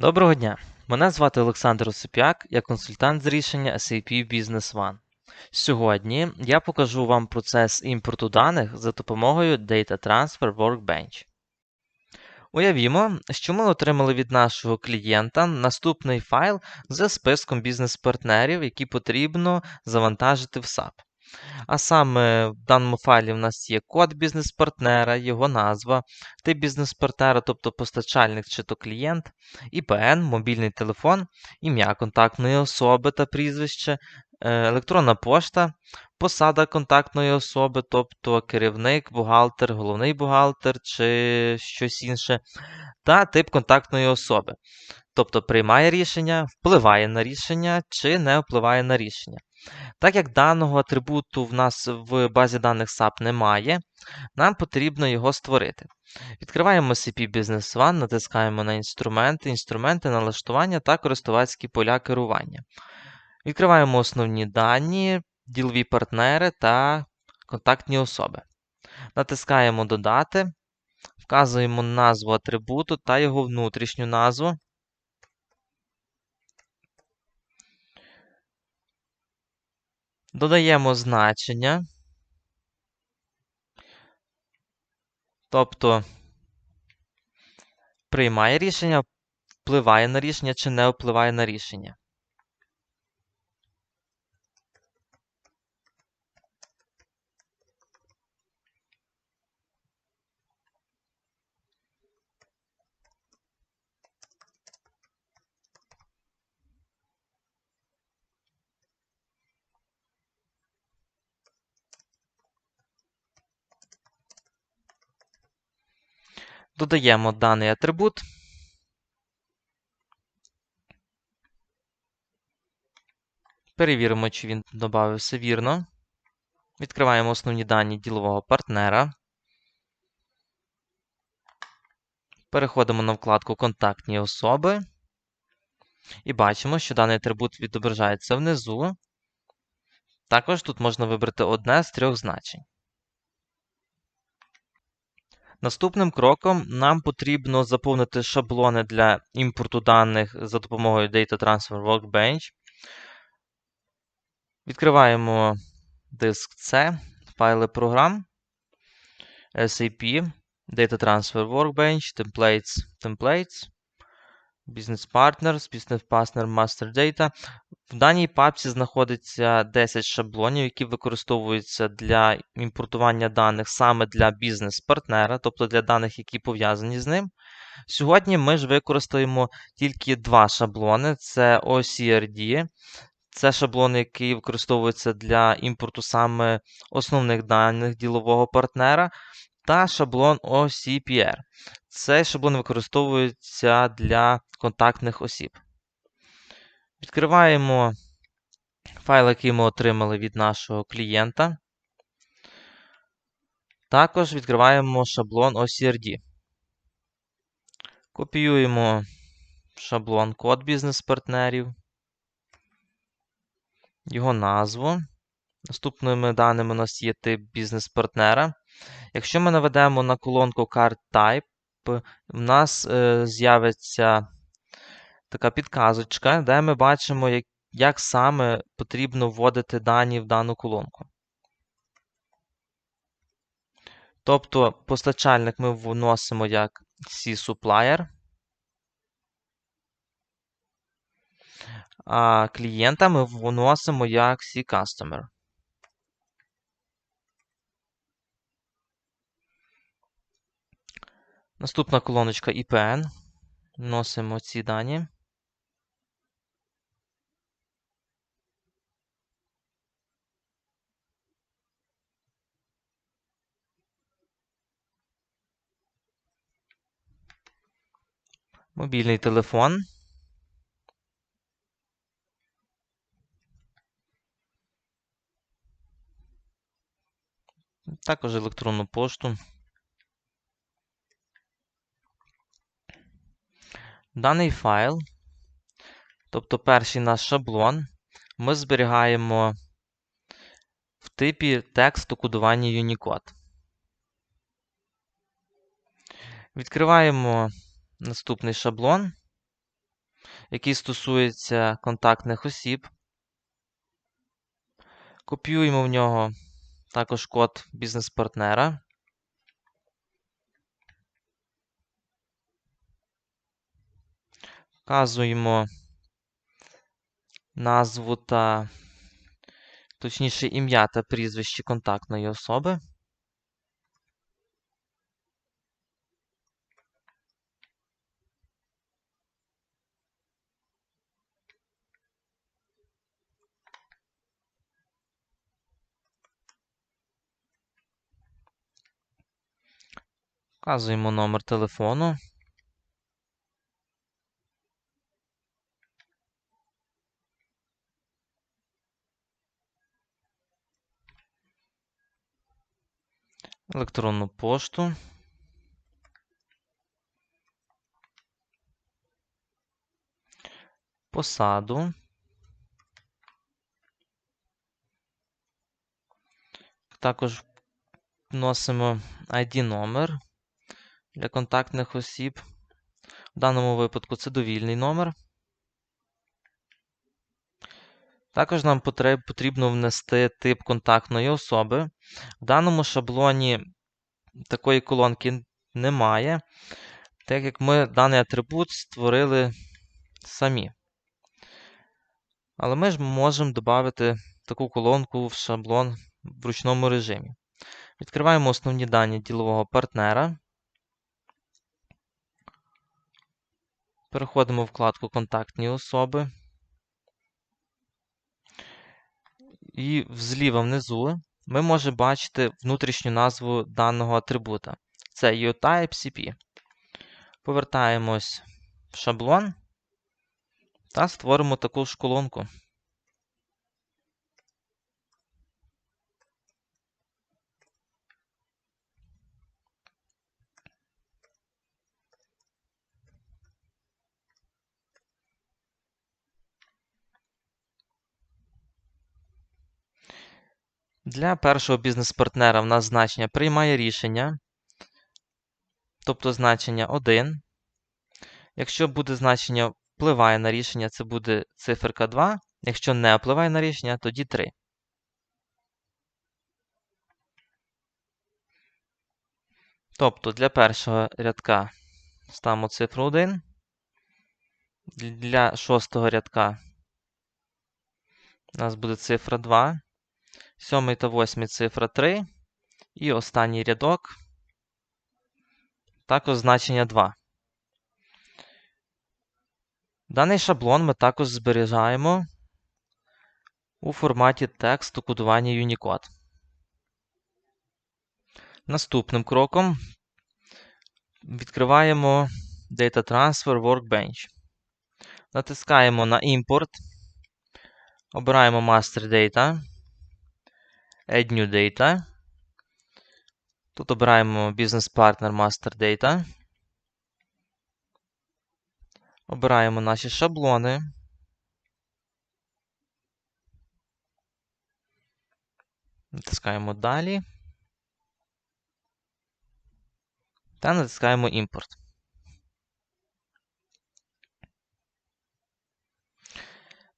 Доброго дня! Мене звати Олександр Осипяк, я консультант з рішення SAP Business One. Сьогодні я покажу вам процес імпорту даних за допомогою Data Transfer Workbench. Уявімо, що ми отримали від нашого клієнта наступний файл з списком бізнес-партнерів, які потрібно завантажити в SAP. А саме в даному файлі в нас є код бізнес-партнера, його назва, тип бізнес-партнера, тобто постачальник чи то клієнт, ІПН, мобільний телефон, ім'я контактної особи та прізвище, е, електронна пошта, посада контактної особи, тобто керівник, бухгалтер, головний бухгалтер чи щось інше, та тип контактної особи. Тобто приймає рішення, впливає на рішення чи не впливає на рішення. Так як даного атрибуту в нас в базі даних SAP немає, нам потрібно його створити. Відкриваємо CP Business One, натискаємо на інструменти, інструменти налаштування та користувацькі поля керування. Відкриваємо основні дані, ділові партнери та контактні особи. Натискаємо Додати, вказуємо назву атрибуту та його внутрішню назву. Додаємо значення. Тобто приймає рішення, впливає на рішення чи не впливає на рішення. Додаємо даний атрибут. Перевіримо, чи він додався вірно. Відкриваємо основні дані ділового партнера. Переходимо на вкладку Контактні особи. І бачимо, що даний атрибут відображається внизу. Також тут можна вибрати одне з трьох значень. Наступним кроком нам потрібно заповнити шаблони для імпорту даних за допомогою Data Transfer Workbench. Відкриваємо диск C, файли програм, SAP, Data Transfer Workbench, Templates, Templates, Partners, Business Partner Master Data. В даній папці знаходиться 10 шаблонів, які використовуються для імпортування даних саме для бізнес-партнера, тобто для даних, які пов'язані з ним. Сьогодні ми ж використаємо тільки два шаблони: це OCRD. Це шаблон, який використовується для імпорту саме основних даних ділового партнера, та шаблон OCPR. Цей шаблон використовується для контактних осіб. Відкриваємо файл, який ми отримали від нашого клієнта. Також відкриваємо шаблон OCRD. Копіюємо шаблон код бізнес-партнерів, його назву. Наступними даними у нас є тип бізнес-партнера. Якщо ми наведемо на колонку Card Type, в нас е, з'явиться така підказочка, де ми бачимо, як, як саме потрібно вводити дані в дану колонку. Тобто постачальник ми вносимо як C-Supplier, а клієнта ми вносимо як C-Customer. Наступна колоночка IPN. Вносимо ці дані. Мобільний телефон. Також електронну пошту. Даний файл, тобто перший наш шаблон, ми зберігаємо в типі тексту кодування Unicode. Відкриваємо наступний шаблон. який стосується контактних осіб. Копіюємо в нього також код бізнес-партнера. Вказуємо назву та, точніше, ім'я та прізвище контактної особи. Вказуємо номер телефону. Електронну пошту. Посаду. Також вносимо ID номер для контактних осіб. В даному випадку це довільний номер. Також нам потрібно внести тип контактної особи. В даному шаблоні такої колонки немає, так як ми даний атрибут створили самі. Але ми ж можемо додати таку колонку в шаблон в ручному режимі. Відкриваємо основні дані ділового партнера. Переходимо в вкладку Контактні особи. І зліва внизу ми можемо бачити внутрішню назву даного атрибута. Це UType CP. Повертаємось в шаблон та створимо таку ж колонку. Для першого бізнес-партнера в нас значення приймає рішення, тобто значення 1. Якщо буде значення впливає на рішення, це буде циферка 2. Якщо не впливає на рішення, тоді 3. Тобто для першого рядка ставимо цифру 1. Для шостого рядка у нас буде цифра 2. Сьомий та восьмий цифра 3. І останній рядок. Також значення 2. Даний шаблон ми також зберігаємо у форматі тексту кодування Unicode. Наступним кроком відкриваємо Data Transfer Workbench. Натискаємо на імпорт. Обираємо Master Data. Add New Data. Тут обираємо Business Partner Master Data. Обираємо наші шаблони. Натискаємо Далі. Та натискаємо імпорт.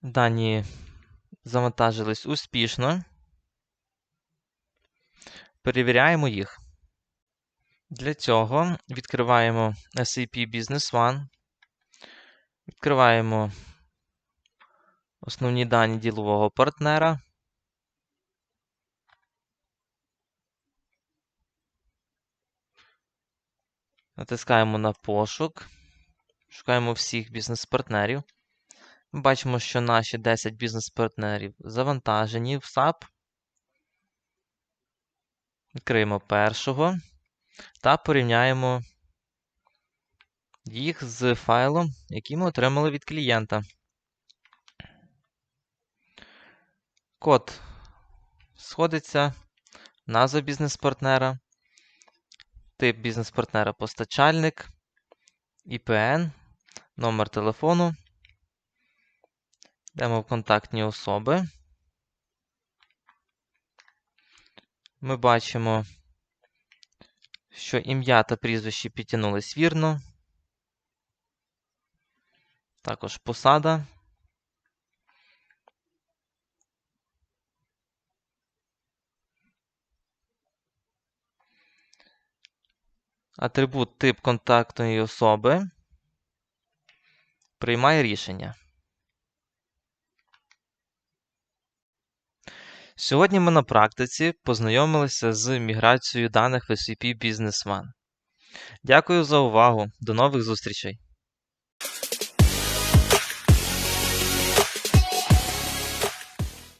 Дані завантажились успішно. Перевіряємо їх. Для цього відкриваємо SAP Business One. Відкриваємо основні дані ділового партнера. Натискаємо на пошук. Шукаємо всіх бізнес-партнерів. Бачимо, що наші 10 бізнес-партнерів завантажені в SAP. Відкриємо першого та порівняємо їх з файлом, який ми отримали від клієнта. Код сходиться, назва бізнес-партнера, тип бізнес-партнера постачальник, IPN, номер телефону. Йдемо в контактні особи. Ми бачимо, що ім'я та прізвище підтягнулись вірно. Також посада. Атрибут тип контактної особи. Приймає рішення. Сьогодні ми на практиці познайомилися з міграцією даних в SAP Business One. Дякую за увагу. До нових зустрічей!